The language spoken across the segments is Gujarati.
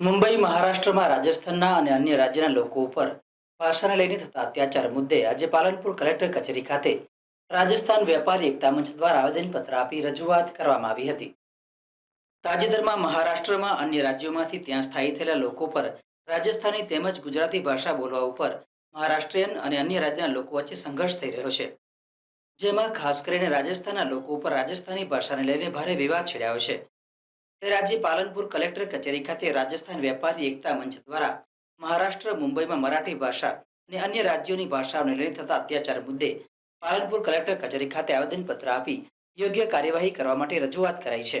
મુંબઈ, મહારાષ્ટ્રમાં, રાજસ્થાનના અને અન્ય રાજ્યના લોકો ઉપર ભાષાને લઈને થતા અત્યાચાર મુદ્દે આજે પાલનપુર કલેક્ટર કચેરી ખાતે રાજસ્થાન વેપારી એકતા મંચ દ્વારા આવેદનપત્ર આપી રજૂઆત કરવામાં આવી હતી. તાજેતરમાં મહારાષ્ટ્રમાં અન્ય રાજ્યોમાંથી ત્યાં સ્થાયી થયેલા લોકો પર રાજસ્થાની તેમજ ગુજરાતી ભાષા બોલવા ઉપર મહારાષ્ટ્રીયન અને અન્ય રાજ્યના લોકો વચ્ચે સંઘર્ષ થઈ રહ્યો છે. જેમાં ખાસ કરીને રાજસ્થાનના લોકો ઉપર રાજસ્થાની ભાષાને લઈને ભારે વિવાદ છેડાયો છે. ત્યારે આજે પાલનપુર કલેક્ટર કચેરી ખાતે રાજસ્થાન વેપારી એકતા મંચ દ્વારા મહારાષ્ટ્ર, મુંબઈમાં મરાઠી ભાષા અને અન્ય રાજ્યોની ભાષાઓને લઈને થતા અત્યાચાર મુદ્દે પાલનપુર કલેક્ટર કચેરી ખાતે આવેદનપત્ર આપી યોગ્ય કાર્યવાહી કરવા માટે રજૂઆત કરાઈ છે.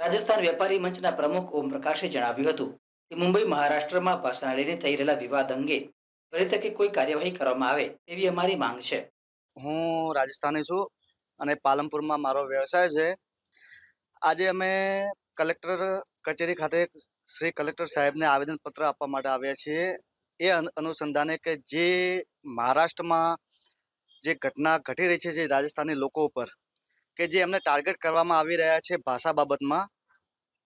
રાજસ્થાન વેપારી મંચના પ્રમુખ ઓમ પ્રકાશે જણાવ્યું હતું કે મુંબઈ મહારાષ્ટ્રમાં ભાષાને લઈને થઈ રહેલા વિવાદ અંગે ત્વરિત તકે કોઈ કાર્યવાહી કરવામાં આવે તેવી અમારી માંગ છે. હું રાજસ્થાની છું અને પાલનપુરમાં મારો વ્યવસાય છે. આજે અમે કલેક્ટર કચેરી ખાતે શ્રી કલેક્ટર સાહેબને આવેદનપત્ર આપવા માટે આવ્યા છીએ. એ અનુ- અનુસંધાને કે જે મહારાષ્ટ્રમાં જે ઘટના ઘટી રહી છે જે રાજસ્થાની લોકો ઉપર, કે જે એમને ટાર્ગેટ કરવામાં આવી રહ્યા છે ભાષા બાબતમાં,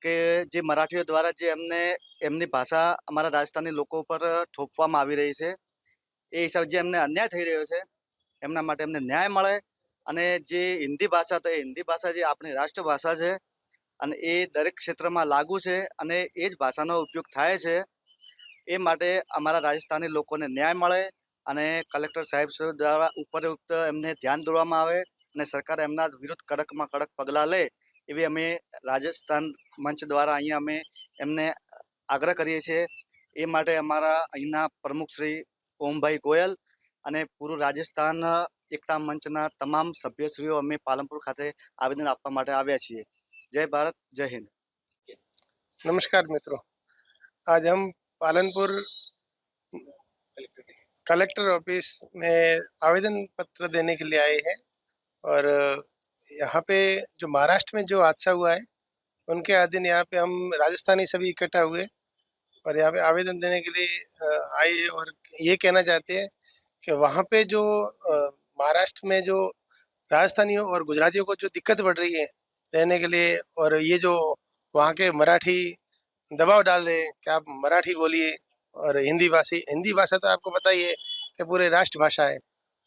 કે જે મરાઠીઓ દ્વારા જે એમને, એમની ભાષા અમારા રાજસ્થાની લોકો ઉપર થોપવામાં આવી રહી છે. એ હિસાબ જે એમને અન્યાય થઈ રહ્યો છે એમના માટે એમને ન્યાય મળે અને જે હિન્દી ભાષા તો એ હિન્દી ભાષા જે આપણી રાષ્ટ્રભાષા છે અને એ દરેક ક્ષેત્રમાં લાગુ છે અને એ જ ભાષાનો ઉપયોગ થાય છે, એ માટે અમારા રાજસ્થાની લોકોને ન્યાય મળે અને કલેક્ટર સાહેબ દ્વારા ઉપરયુક્ત એમને ધ્યાન દોરવામાં આવે અને સરકાર એમના વિરુદ્ધ કડકમાં કડક પગલાં લે એવી અમે રાજસ્થાન મંચ દ્વારા અહીંયા અમે એમને આગ્રહ કરીએ છીએ. એ માટે અમારા અહીંના પ્રમુખ શ્રી ઓમભાઈ ગોયલ અને પૂરું રાજસ્થાન એકતા મંચના તમામ સભ્યશ્રીઓ અમે પાલનપુર ખાતે આવેદન આપવા માટે આવ્યા છીએ જય ભારત જય હિન્દ नमस्कार मित्रों आज हम पालनपुर कलेक्टर ऑफिस में आवेदन पत्र देने के लिए आए हैं और यहाँ पे जो महाराष्ट्र में जो हादसा हुआ है उनके अधीन यहाँ पे हम राजस्थानी सभी इकट्ठा हुए और यहाँ पे आवेदन देने के लिए अ, आए हैं और ये कहना चाहते हैं कि वहाँ पे जो महाराष्ट्र में जो राजस्थानियों और गुजरातियों को जो दिक्कत बढ़ रही है रहने के लिए और ये जो वहाँ के मराठी दबाव डाल रहे हैं कि आप मराठी बोलिए और हिंदी भाषी, हिंदी भाषा तो आपको पता ही है कि पूरे राष्ट्रभाषा है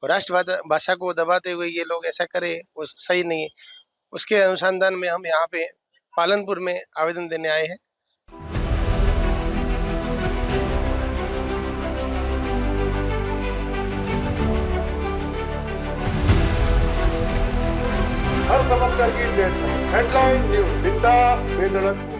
और राष्ट्रभाषा, भाषा को दबाते हुए ये लोग ऐसा करें, वो सही नहीं है। उसके अनुसंधान में हम यहाँ पे पालनपुर में आवेदन देने आए हैं। Headline News Bindas Vedalathpur.